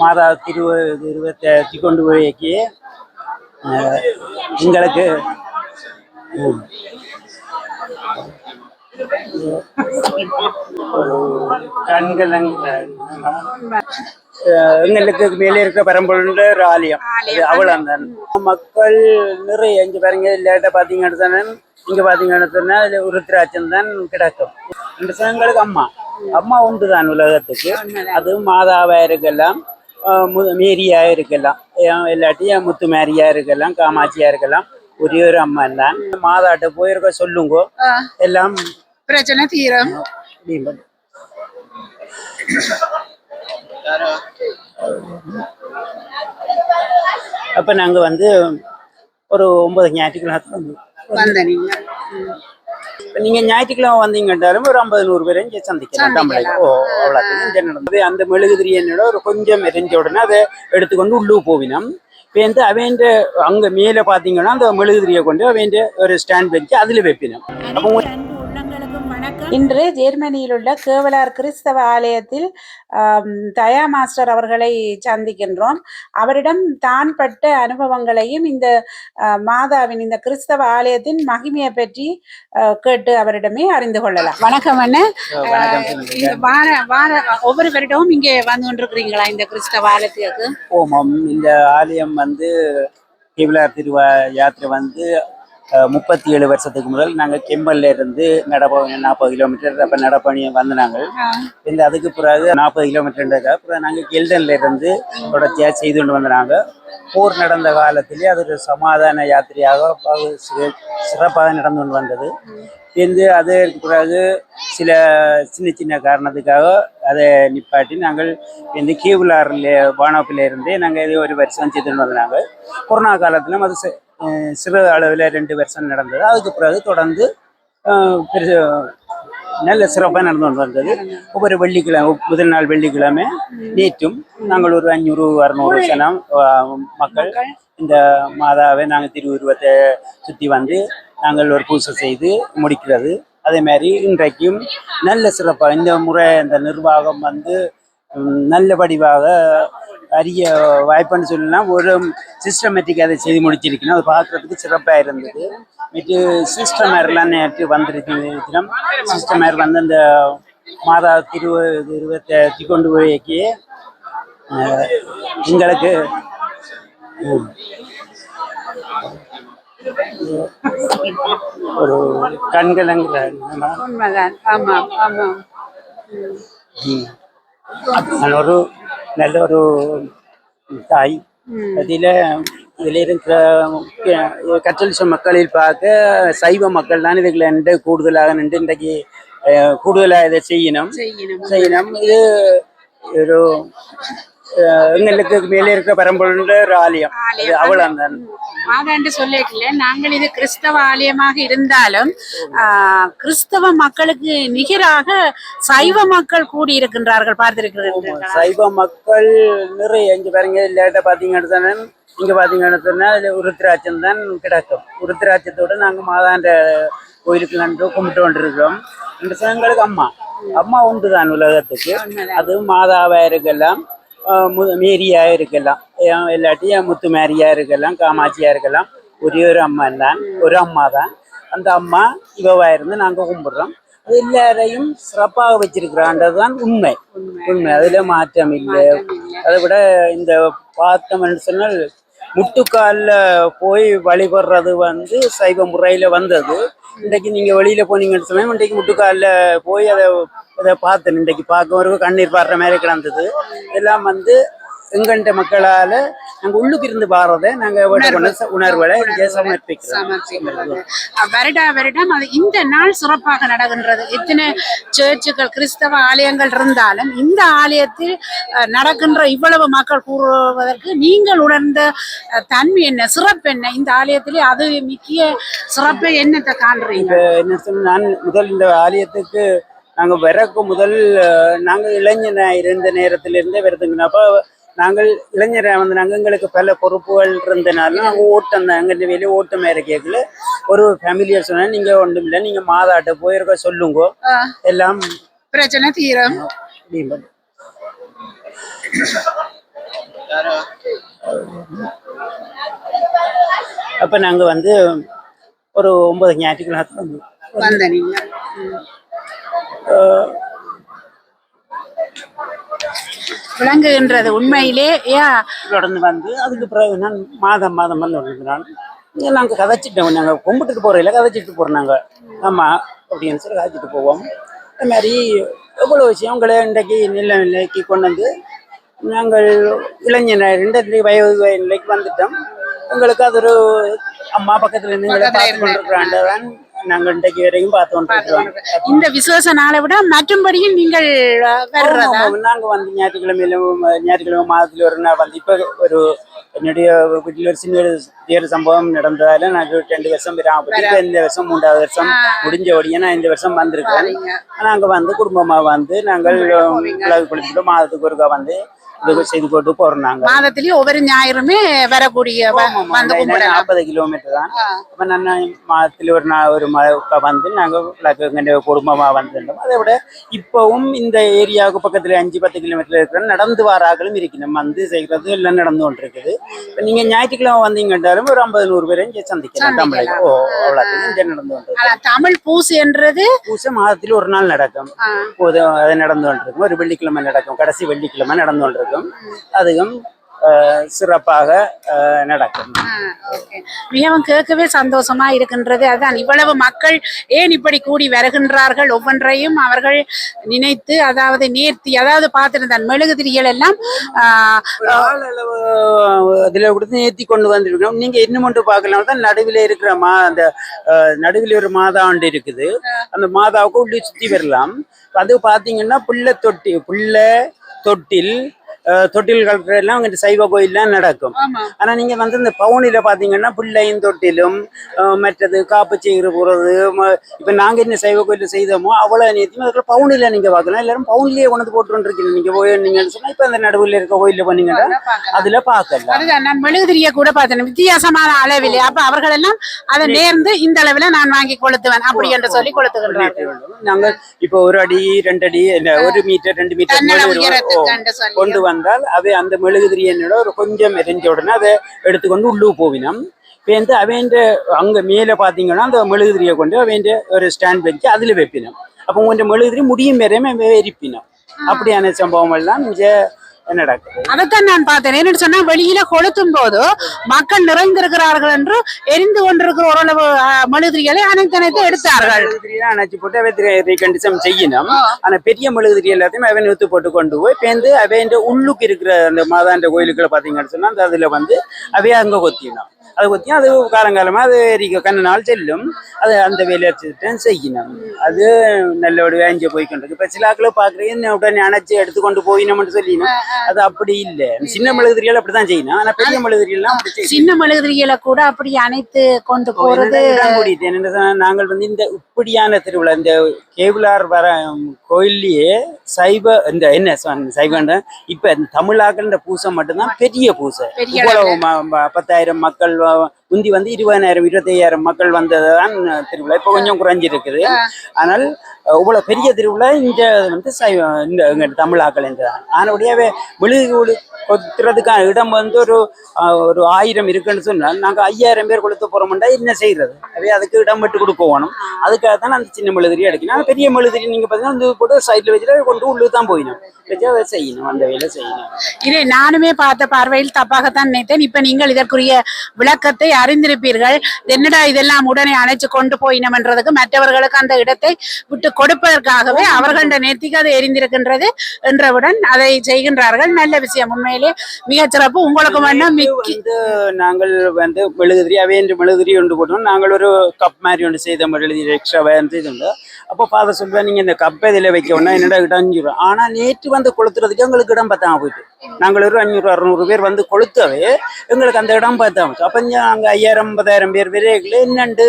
மாதா திரு திருவத்தை கொண்டு போய்க்கு எங்களுக்கு கண்கள் எங்களுக்கு மேலே இருக்க பெரம்பலூர்ல ஒரு ஆலயம். அது அவ்வளவுதான். மக்கள் நிறைய இங்க பாருங்க லேட்டா பாத்தீங்கன்னு சொன்னா இங்க பாத்தீங்கன்னு சொன்னா அதுல உருத்திராட்சம் தான் கிடக்கும். இந்த எங்களுக்கு அம்மா. அம்மா உண்டு தான் உலகத்துக்கு. அதுவும் மாதாவா இருக்கலாம் அஹ் மு- மேரியா இருக்கலாம். ஏன் இல்லாட்டியும் முத்து மேரியா இருக்கலாம் காமாட்சியா இருக்கலாம். ஒரே ஒரு அம்மா தான். மாதாட்ட போயிருக்க சொல்லுங்க. எல்லாம் பிரச்சனை தீரும். அப்ப நாங்க வந்து ஒரு ஒன்பது ஞாயிற்றுக்கிழமை வந்து இப்ப நீங்க ஞாயிற்றுக்கிழமை வந்தீங்கன்றாலும் ஒரு ஐம்பது நூறு பேரை இங்க சந்திக்கலாம். தமிழக ஓ அவ்வளோத்தையும் இங்க நடந்தது. அந்த மெழுகுதிரி என்னோட ஒரு கொஞ்சம் எரிஞ்ச உடனே அதை எடுத்துக்கொண்டு உள்ளுக்கு போவினோம். இப்போ வந்து அவன் அங்க மேலே பார்த்தீங்கன்னா அந்த மெழுகுதிரியை கொண்டு அவன் ஒரு ஸ்டாண்ட் வச்சு அதுல வைப்பினோம். அப்போ இன்று ஜெர்மனியில் உள்ள கேவலார் கிறிஸ்தவ ஆலயத்தில் தயா மாஸ்டர் அவர்களை சந்திக்கின்றோம். அவரிடம் தான் பட்ட அனுபவங்களையும் இந்த மாதாவின் இந்த கிறிஸ்தவ ஆலயத்தின் மகிமையை பற்றி கேட்டு அவரிடமே அறிந்து கொள்ளலாம். வணக்கம் வார ஒவ்வொரு வருடமும் இங்கே வந்து கொண்டிருக்கிறீங்களா இந்த கிறிஸ்தவ ஆலயத்துக்கு? ஓமம் இந்த ஆலயம் வந்து கேவலார் திருவா யாத்திரை வந்து முப்பத்தி ஏழு வருஷத்துக்கு முதல் நாங்கள் கெம்பல்ல இருந்து நடப்ப நாற்பது கிலோமீட்டர். அப்போ நடப்பணி வந்து நாங்கள் இந்த அதுக்கு பிறகு நாற்பது கிலோமீட்டர்ன்றதுக்காக அப்புறம் நாங்கள் கெல்டன்ல இருந்து தொடர்ச்சியாக செய்து கொண்டு வந்தாங்க போர் நடந்த காலத்திலே அது ஒரு சமாதான யாத்திரையாக சிறப்பாக நடந்து கொண்டு வந்தது. இருந்து அதற்கு பிறகு சில சின்ன சின்ன காரணத்துக்காக அதை நிப்பாட்டி நாங்கள் இந்த கேவுலாரில் வானப்பில் இருந்தே நாங்கள் இது ஒரு வருஷம் செய்துட்டு வந்தாங்க கொரோனா காலத்திலும் அது சிறு அளவில் ரெண்டு வருஷம் நடந்தது. அதுக்கு பிறகு தொடர்ந்து பெரிய பெருசு நல்ல சிறப்பாக நடந்து கொண்டு வந்தது. ஒவ்வொரு வெள்ளிக்கிழமை முதல் நாள் வெள்ளிக்கிழமை நேற்றும் நாங்கள் ஒரு அஞ்சூறு அறுநூறு சனம் மக்கள் இந்த மாதாவை நாங்கள் திருவுருவத்தை சுற்றி வந்து நாங்கள் ஒரு பூசை செய்து முடிக்கிறது. அதே மாதிரி இன்றைக்கும் நல்ல சிறப்பாக இந்த முறை இந்த நிர்வாகம் வந்து நல்ல வடிவாக அரிய வாய்ப்புன்னு சொல்லலாம் ஒரு சிஸ்டமேட்டிக் அதை செய்து முடிச்சிருக்கணும். அது பார்க்கறதுக்கு சிறப்பாக இருந்தது. நேற்று சிஸ்டமேர்லாம் நேற்று வந்திருக்கிறோம் சிஸ்டமேர் வந்து அந்த மாதா திரு இருபத்தி கொண்டு போய்க்கு எங்களுக்கு ஒரு கண்கலங்கிற உண்மைதான். ஆமா ஆமா ம். நான் ஒரு நல்ல ஒரு தாய் அதில் இதில் இருக்கிற கத்தோலிக்க மக்களில் பார்க்க சைவ மக்கள் தான் இதுகளை நின்று கூடுதலாக நின்று இன்றைக்கு கூடுதலாக இதை செய்யணும். செய்யணும். இது ஒரு எங்களுக்கு மேலே இருக்க பெரம்பலூர்ல ஒரு ஆலயம். அது அவ்வளவுதான் மாதாண்டு சொல்லிக்கல நாங்கள் இது கிறிஸ்தவ ஆலயமாக இருந்தாலும் கிறிஸ்தவ மக்களுக்கு நிகராக சைவ மக்கள் கூடி இருக்கின்றார்கள் பார்த்திருக்கிறீர்கள் சைவ மக்கள் நிறைய. இங்க பாருங்க லேட்டா பாத்தீங்கன்னு இங்க பாத்தீங்கன்னு சொன்னா அதுல உருத்திராட்சம் தான் கிடக்கும். உருத்திராட்சத்தோட நாங்க மாதாண்ட கோயிலுக்கு நன்று கும்பிட்டு கொண்டிருக்கிறோம் இந்த அம்மா. அம்மா உண்டு தான் உலகத்துக்கு. அது மாதாவா இருக்கலாம் ஆஹ் மு- மேரியா இருக்கலாம். ஏன் இல்லாட்டியும் முத்து மேரியா இருக்கலாம் காமாட்சியா இருக்கலாம். ஒரே ஒரு அம்மா தான். ஒரு அம்மா தான். அந்த அம்மா இவவா இருந்து நாங்க கும்பிடுறோம். எல்லாரையும் சிறப்பாக வச்சிருக்கிறான்றதுதான் உண்மை. உண்மை. அதுல மாற்றம் இல்லை. அதை விட இந்த பார்த்தோம்னு சொன்னால் முட்டுக்காலில் போய் வழிபடுறது வந்து சைவ முறையில் வந்தது. இன்றைக்கு நீங்கள் வெளியில் போனீங்கன்னு சொன்னால் இன்றைக்கு முட்டுக்காலில் போய் அதை அதை பார்த்தேன். இன்றைக்கு பார்க்க கண்ணீர் பாடுற மாதிரி கிடந்தது. இதெல்லாம் வந்து எங்கண்ட மக்களால் நாங்கள் உள்ளுக்கு இருந்து பாடுறதை நாங்கள் உணர்வுகளை சமர்ப்பிக்கிறோம். வருடா வருடம் அது இந்த நாள் சிறப்பாக நடக்கின்றது. எத்தனை சர்ச்சுகள் கிறிஸ்தவ ஆலயங்கள் இருந்தாலும் இந்த ஆலயத்தில் நடக்கின்ற இவ்வளவு மக்கள் கூறுவதற்கு நீங்கள் உணர்ந்த தன்மை என்ன சிறப்பு என்ன? இந்த ஆலயத்திலே அது முக்கிய சிறப்பை என்னத்தை காண்றீங்க? என்ன சொன்ன நான் முதல் இந்த ஆலயத்துக்கு நாங்கள் வரக்கு முதல் நாங்கள் இளைஞனா இருந்த நேரத்திலிருந்தே வருதுங்கனாப்போ நாங்கள் இளைஞராக வந்து நாங்கள் எங்களுக்கு பல பொறுப்புகள் இருந்தனால நாங்கள் ஓட்டம் தான். எங்கள் வெளியே ஓட்டம் வேற கேட்கல. ஒரு ஃபேமிலியை சொன்னால் நீங்கள் ஒன்றும் இல்லை நீங்கள் மாதாட்ட போயிருக்க சொல்லுங்க. எல்லாம் பிரச்சனை தீரும். அப்ப நாங்க வந்து ஒரு ஒன்பது ஞாயிற்றுக்கிழமை வந்து விளங்குகின்றது உண்மையிலே. ஏன் தொடர்ந்து வந்து அதுக்கு பிறகு நான் மாதம் மாதம் வந்து வந்துருக்கிறான் நாங்கள் கதைச்சிட்டோம் நாங்கள் கும்பிட்டுட்டு போகிறோம் கதைச்சிட்டு போகிறோம் நாங்கள் ஆமாம் அப்படின்னு சொல்லி கதைச்சிட்டு போவோம். அது மாதிரி எவ்வளோ விஷயம் உங்களை இன்றைக்கு நில நிலைக்கு கொண்டு வந்து நாங்கள் இளைஞர் ரெண்டு வயது நிலைக்கு வந்துட்டோம். எங்களுக்கு அது ஒரு அம்மா பக்கத்துல இருந்து பார்த்து கொண்டிருக்கிறாண்டதான் நாங்கள் இன்றைக்கு வரைக்கும் பார்த்து கொண்டிருக்கிறோம் இந்த விசுவாச நாளை விட மற்றும்படியும் நீங்கள் அஹ், வர்றதா? ஆமா, நாங்க வந்து ஞாயிற்றுக்கிழமையிலும் ஞாயிற்றுக்கிழமை மாதத்துல ஒரு நாள் வந்து இப்ப ஒரு என்னுடைய வீட்டில் ஒரு சின்ன ஒரு சம்பவம் நடந்ததால நான் ரெண்டு வருஷம் இப்ப இந்த வருஷம் மூன்றாவது வருஷம் முடிஞ்ச உடனே நான் இந்த வருஷம் வந்திருக்கேன். நாங்க வந்து குடும்பமா வந்து நாங்கள் குளிச்சுட்டு மாதத்துக்கு ஒருக்கா வந்து இது செய்து போட்டு போறோம் நாங்க. மாதத்திலேயே ஒவ்வொரு ஞாயிறுமே வரக்கூடிய வந்து நாற்பது கிலோமீட்டர் தான். அப்ப நான் மாதத்துல ஒரு நாள் ஒரு வந்து நாங்க விளக்கு குடும்பமா வந்துட்டோம் அதை விட இப்பவும் இந்த ஏரியாவுக்கு பக்கத்துல அஞ்சு பத்து கிலோமீட்டர் இருக்கிற நடந்து வாராக்களும் இருக்கணும். வந்து செய்கிறது எல்லாம் நடந்து கொண்டு இருக்குது இப்ப நீங்க ஞாயிற்றுக்கிழமை வந்தீங்கன்றாலும் ஒரு ஐம்பது நூறு பேரை இங்க சந்திக்கலாம். தமிழக ஓ அவ்வளோத்தையும் இங்க நடந்து கொண்டு தமிழ் பூசு என்றது? பூசை மாதத்துல ஒரு நாள் நடக்கும். அது நடந்து கொண்டிருக்கும். ஒரு வெள்ளிக்கிழமை நடக்கும். கடைசி வெள்ளிக்கிழமை நடந்து கொண்டிருக்கும். அதுவும் அஹ், சிறப்பாக நடக்கும். மிகவும் கேட்கவே சந்தோஷமா இருக்கின்றது அதான் இவ்வளவு மக்கள் ஏன் இப்படி கூடி வருகின்றார்கள்? ஒவ்வொன்றையும் அவர்கள் நினைத்து அதாவது நேர்த்தி அதாவது பார்த்திருந்தான் எல்லாம் ஒரு ஆள் அளவு இதுல கொடுத்து ஏத்தி கொண்டு வந்திருக்கோம் நீங்க இன்னும் ஒன்று பார்க்கலாம். தான் நடுவில் இருக்கிற மா அந்த நடுவில் ஒரு மாதாண்டு இருக்குது. அந்த மாதாவுக்கு உள்ளே சுத்தி வரலாம். அது பாத்தீங்கன்னா புள்ள தொட்டி புள்ள தொட்டில் தொட்டில்கள் எல்லாம் அங்கிட்டு சைவ கோயில்லாம் நடக்கும். ஆனா நீங்க வந்து இந்த பவுனில பாத்தீங்கன்னா பிள்ளையும் தொட்டிலும் மற்றது காப்பு செய்கிற போறது இப்ப நாங்க என்ன சைவ கோயில செய்தோமோ அவ்வளவு நேரத்தையும் அதுக்குள்ள பவுனில நீங்க பார்க்கலாம் எல்லாரும் பவுன்லயே கொண்டு வந்து போட்டு இருக்கீங்க நீங்க போய் நீங்கன்னு சொன்னா இப்ப அந்த நடுவில் இருக்க கோயில்ல பண்ணீங்கன்னா. அதுல பார்க்கலாம். அதுதான் நான் மெழுகுதிரிய கூட பார்த்தேன். வித்தியாசமான அளவில். அப்ப அவர்கள் எல்லாம் அதை நேர்ந்து இந்த அளவுல நான் வாங்கி கொளுத்துவேன் அப்படி என்று சொல்லி கொளுத்துகின்றார்கள். நாங்க இப்ப ஒரு அடி ரெண்டு அடி ஒரு மீட்டர் ரெண்டு மீட்டர் தன்னட மெழுகு- ஓ, உயரத்துக்கு என்று சொல்லி கொண்டு வந்தால் அவை அந்த மெழுகுதிரி என்னோட ஒரு கொஞ்சம் எரிஞ்ச உடனே அதை எடுத்துக்கொண்டு உள்ளு போவினோம். பேருந்து அவன் அங்க மேல பாத்தீங்கன்னா அந்த மெழுகுதிரியை கொண்டு அவன் ஒரு ஸ்டாண்ட் வச்சு அதுல வைப்பினோம். அப்போ கொஞ்சம் மெழுகுதிரி முடியும் வரையுமே எரிப்பினோம். அப்படியான சம்பவம் எல்லாம் இங்க அதைத்தான் நான் பார்த்தேன். என்னன்னு சொன்னா வெளியில கொளுத்தும் போது மக்கள் நிறைந்திருக்கிறார்கள் என்று எரிந்து கொண்டிருக்கிற ஓரளவு மெழுகுதிரிகளை அனைத்தனைத்து எடுத்தார்கள். அணைச்சு போட்டு அவை ரீகண்டிஷன் செய்யணும். ஆனா பெரிய மெழுகுதிரி எல்லாத்தையும் அவன் ஊத்து போட்டு கொண்டு போய் பேந்து அவன் உள்ளுக்கு இருக்கிற அந்த மாதாண்ட கோயிலுக்குள்ள பாத்தீங்கன்னு சொன்னா அந்த அதுல வந்து அவைய அங்க கொத்தினோம் அது கொத்தியும் அது காலங்காலமா அது எரிக்க கண்ண நாள் செல்லும். அது அந்த வேலையை தான் செய்யணும். அது நல்ல ஒரு வேஞ்ச போய் கொண்டிருக்கு. இப்ப சில ஆக்களை பாக்குறீங்க உடனே அணைச்சு எடுத்துக்கொண்டு போயினோம்னு சொல்லினோம் அது அப்படி இல்ல. சின்ன மெழுகுதிரியால் அப்படித்தான் செய்யணும். ஆனா பெரிய செய்யணும் சின்ன மெழுகுதிரிகளை கூட அப்படி அணைத்து கொண்டு போறது இடம் கூடிட்டு என்னன்னு சொன்னா, நாங்கள் வந்து இந்த இப்படியான திருவிழா இந்த கேபிளார் வர கோயில்லயே சைவ இந்த என்ன சைவன்ற இப்ப இந்த தமிழாக்கள் பூசை மட்டும்தான் பெரிய பூசை. இவ்வளவு பத்தாயிரம் மக்கள் முந்தி வந்து இருபதாயிரம் இருபத்தையாயிரம் மக்கள் வந்ததுதான் திருவிழா. இப்ப கொஞ்சம் குறைஞ்சிருக்குது. ஆனால் அஹ், இவ்வளவு பெரிய திருவிழா இந்த வந்து சைவ இந்த எங்க தமிழாக்கள் இந்த ஆனபடியாவே விழுது கொத்துறதுக்கான இடம் வந்து ஒரு ஒரு ஆயிரம் இருக்குன்னு சொன்னால் நாங்க ஐயாயிரம் பேர் கொளுத்த போறோம்டா என்ன செய்யறது அவே அதுக்கு இடம் விட்டு கொடுக்க வேணும். அதுக்காக தான் அந்த சின்ன மெழுதிரி அடிக்கணும். பெரிய மெழுதிரி நீங்க பாத்தீங்கன்னா வந்து போட்டு சைட்ல வச்சுட்டு கொண்டு உள்ளு தான் போயிடும். வச்சு அதை செய்யணும் அந்த வேலை செய்யணும். இதை நானுமே பார்த்த பார்வையில் தப்பாகத்தான் நினைத்தேன். இப்ப நீங்கள் இதற்குரிய விளக்கத்தை அறிந்திருப்பீர்கள். என்னடா இதெல்லாம் உடனே அணைச்சு கொண்டு போயினோம் என்றதுக்கு மற்றவர்களுக்கு அந்த இடத்தை விட்டு கொடுப்பதற்காகவே அவர்கள நேர்த்திக்கு அது எரிந்திருக்கின்றது என்றவுடன் அதை செய்கின்றார்கள். நல்ல விஷயம். உண்மையிலே மிகச் சிறப்பு. உங்களுக்கு வேணா மிக்கி நாங்கள் வந்து மெழுகுதிரி அவையன்று மெழுகுதிரி ஒன்று போட்டோம். நாங்கள் ஒரு கப் மாதிரி ஒன்று செய்த மெழுகுதிரி எக்ஸ்ட்ரா வேறு செய்தோம் அப்போ பாதை சொல்லுவேன் நீங்கள் இந்த கப்பை இதில் வைக்கணும்னா என்னடா இடம் ஆனால் நேற்று வந்து கொளுத்துறதுக்கு எங்களுக்கு இடம் பத்தாம போயிட்டு. நாங்கள் ஒரு அஞ்சூறு அறுநூறு பேர் வந்து கொளுத்தவே எங்களுக்கு அந்த இடம் பார்த்தாம அப்போ நாங்கள் ஐயாயிரம் ஐம்பதாயிரம் பேர் விரைவில் என்னண்டு?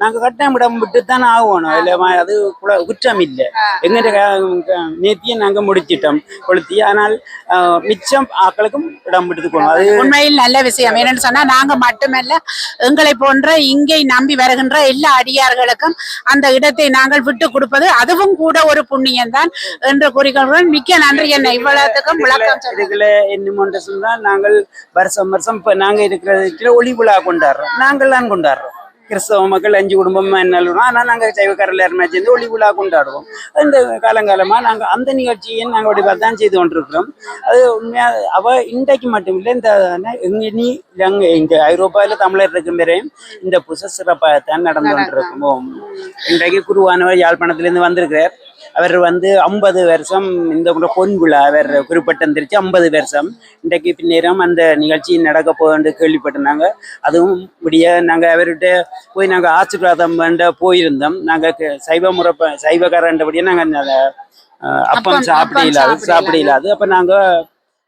நாங்கள் கட்டாயம் இடம் விட்டு தானே ஆகணும் அதில் அது குற்றம் இல்லை எங்கிட்ட நேத்தியும் நாங்கள் முடிச்சிட்டோம். கொளுத்தி. ஆனால் மிச்சம் ஆக்களுக்கும் இடம் விட்டு போகணும் அது உண்மையில் நல்ல விஷயம். என்னன்னு சொன்னா நாங்க மட்டுமல்ல எங்களை போன்ற இங்கே நம்பி வருகின்ற எல்லா அடியார்களுக்கும் அந்த இடத்தை நாங்கள் விட்டு கொடுப்பது அதுவும் கூட ஒரு புண்ணியம் தான் என்று கூறிக்கொள்கிறேன் மிக்க நன்றி. என்ன இவ்வளவுக்கும் விளக்கம் சொல்லுங்க எங்களுக்குள்ள என்ன சொன்னால் நாங்கள் வருஷம் வருஷம் இப்போ நாங்கள் இருக்கிற ஒளி விழா கொண்டாடுறோம். நாங்கள் தான் கொண்டாடுறோம். கிறிஸ்தவ மக்கள் அஞ்சு குடும்பம் என்ன ஆனால் நாங்கள் சைவக்காரர் எல்லாருமே சேர்ந்து ஒளி விழா கொண்டாடுவோம். இந்த காலங்காலமாக நாங்கள் அந்த நிகழ்ச்சியை நாங்கள் அப்படி தான் செய்து கொண்டிருக்கிறோம். அது உண்மையாக அவ இன்றைக்கு மட்டும் இல்லை இந்த எங்க நீ இங்கே ஐரோப்பாவில் தமிழர் இருக்கும் வரையும் இந்த புச சிறப்பாகத்தான் நடந்து கொண்டிருக்கும். இன்றைக்கு குருவானவர் யாழ்ப்பாணத்திலேருந்து வந்திருக்கிறார். அவர் வந்து ஐம்பது வருஷம் இந்த பொன் விழா அவர் குறிப்பிட்டம் தெரிச்சு ஐம்பது வருஷம். இன்றைக்கு பின்னேரம் அந்த நிகழ்ச்சி நடக்க போகுது கேள்விப்பட்டிருந்தாங்க. அதுவும் இப்படியே நாங்கள் அவர்கிட்ட போய் நாங்கள் ஆசீர்வாதம் வேண்ட போயிருந்தோம். நாங்கள் சைவ முறை சைவக்காரன்றபடியே நாங்கள் அப்பம் சாப்பிட இல்லாது சாப்பிட இல்லாது. அப்போ நாங்கள்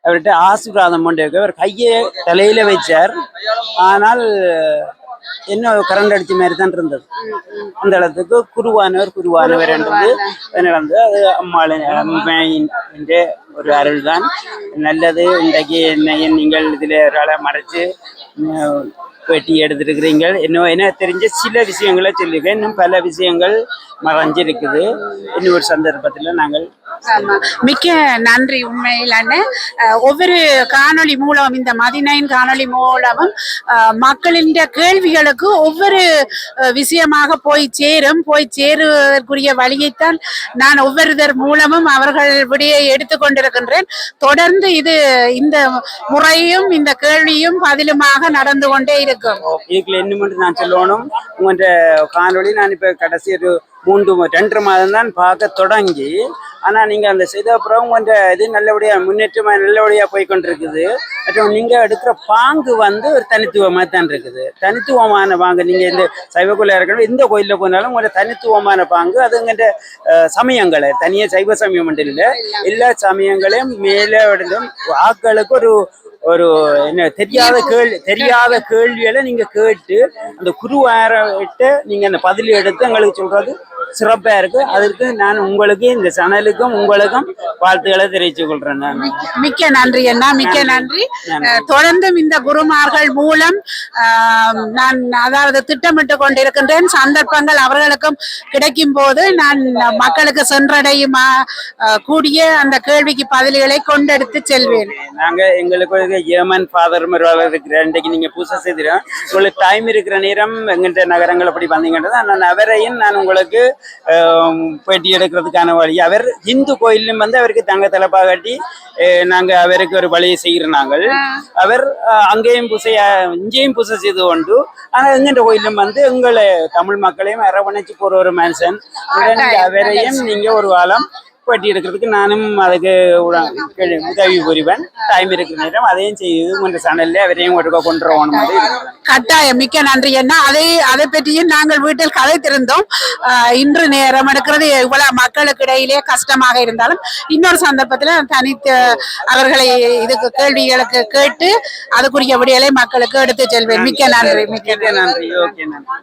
அவர்கிட்ட ஆசீர்வாதம் பண்ணி அவர் கையை தலையில வச்சார். ஆனால் என்ன கரண்ட் அடிச்ச மாதிரி தான் இருந்தது. அந்த இடத்துக்கு குருவானவர் குருவானவர் என்றது நடந்தது அது அம்மாளின் அம்மையின் என்ற ஒரு அருள் தான் நல்லது இன்றைக்கு என்ன நீங்கள் இதில் ஒரு மறைச்சு உம், பேட்டி எடுத்திருக்கிறீங்க இன்னும் என்ன தெரிஞ்ச சில விஷயங்களை சொல்லியிருக்கேன். இன்னும் பல விஷயங்கள் மறைஞ்சிருக்குது. இன்னும் ஒரு சந்தர்ப்பத்தில் நாங்கள் மிக்க நன்றி உண்மையிலான ஒவ்வொரு காணொளி மூலம் இந்த மதினையின் காணொளி மூலமும் மக்களின் கேள்விகளுக்கு ஒவ்வொரு விஷயமாக போய் சேரும் போய் சேருவதற்குரிய வழியைத்தான் நான் ஒவ்வொருதர் மூலமும் அவர்கள் விடையை எடுத்துக்கொண்டிருக்கின்றேன் தொடர்ந்து இது இந்த முறையும் இந்த கேள்வியும் பதிலுமாக நடந்து கொண்டே இருக்கும். இதுக்குள்ள என்ன மட்டும் நான் சொல்லணும். உங்கள்கிட்ட காணொளி நான் இப்போ கடைசி ஒரு மூன்று ரெண்டரை மாதம் தான் பார்க்க தொடங்கி ஆனால் நீங்கள் அந்த செய்தப்புறம் கொஞ்சம் இது நல்லபடியாக முன்னேற்றமாக நல்லபடியாக போய்கொண்டிருக்குது. மற்றும் நீங்கள் எடுக்கிற பாங்கு வந்து ஒரு தனித்துவமாக தான் இருக்குது. தனித்துவமான பாங்கு. நீங்கள் இந்த சைவக்குள்ள இருக்கணும் எந்த கோயிலில் போனாலும் ஒரு தனித்துவமான பாங்கு. அதுங்கிற சமயங்களை. தனியாக சைவ சமயம் மட்டும் இல்லை எல்லா சமயங்களையும் மேலே விடலும் ஆக்களுக்கு ஒரு ஒரு என்ன தெரியாத கேள்வி தெரியாத கேள்விகளை நீங்க கேட்டு அந்த குருவாரிட்ட நீங்க அந்த பதில் எடுத்து எங்களுக்கு சொல்றது சிறப்பா இருக்கு. அதற்கு நான் உங்களுக்கு இந்த சேனலுக்கும் உங்களுக்கும் வாழ்த்துக்களை தெரிவித்துக் கொள்றேன் மிக்க நன்றி அண்ணா மிக்க நன்றி. தொடர்ந்தும் இந்த குருமார்கள் மூலம் நான் அதாவது திட்டமிட்டு கொண்டிருக்கின்றேன். சந்தர்ப்பங்கள் அவர்களுக்கும் கிடைக்கும் போது நான் மக்களுக்கு சென்றடையுமா கூடிய அந்த கேள்விக்கு பதில்களை கொண்டெடுத்து செல்வேன். நாங்க எங்களுக்கு ஒரு ஏமன் ஃபாதர் இருக்கிற இன்றைக்கு நீங்க பூசை செய்திடும் உங்களுக்கு டைம் இருக்கிற நேரம் எங்கிட்ட நகரங்கள் அப்படி வந்தீங்கன்றது நான் அவரையும் நான் உங்களுக்கு பேட்டி எடுக்கிறதுக்கான வழி. அவர் இந்து கோயிலும் வந்து அவருக்கு தங்க தலைப்பா கட்டி அஹ், நாங்க அவருக்கு ஒரு வழியை செய்கிறோம் நாங்கள். அவர் அங்கேயும் பூசை இங்கேயும் பூசை செய்து கொண்டு ஆனா எங்கிட்ட கோயிலும் வந்து எங்களை தமிழ் மக்களையும் அரவணைச்சு போற ஒரு மனுஷன். அவரையும் நீங்க ஒரு காலம் பேட்டி எடுக்கிறதுக்கு நானும் அதுக்கு உதவி புரிவேன். டைம் இருக்கிற நேரம் அதையும் செய்து உங்க சேனல்ல அவரையும் ஒருக்கா கொண்டு மாதிரி. கட்டாயம். மிக்க நன்றி அண்ணா. அதை அதை பற்றியும் நாங்கள் வீட்டில் கதைத்திருந்தோம். இன்று நேரம் எடுக்கிறது இவ்வளவு மக்களுக்கு இடையிலே கஷ்டமாக இருந்தாலும் இன்னொரு சந்தர்ப்பத்தில் தனித்து அவர்களை இதுக்கு கேள்விகளுக்கு கேட்டு அதுக்குரிய விடியலை மக்களுக்கு எடுத்து செல்வேன். மிக்க நன்றி. மிக்க நன்றி. ஓகே நன்றி.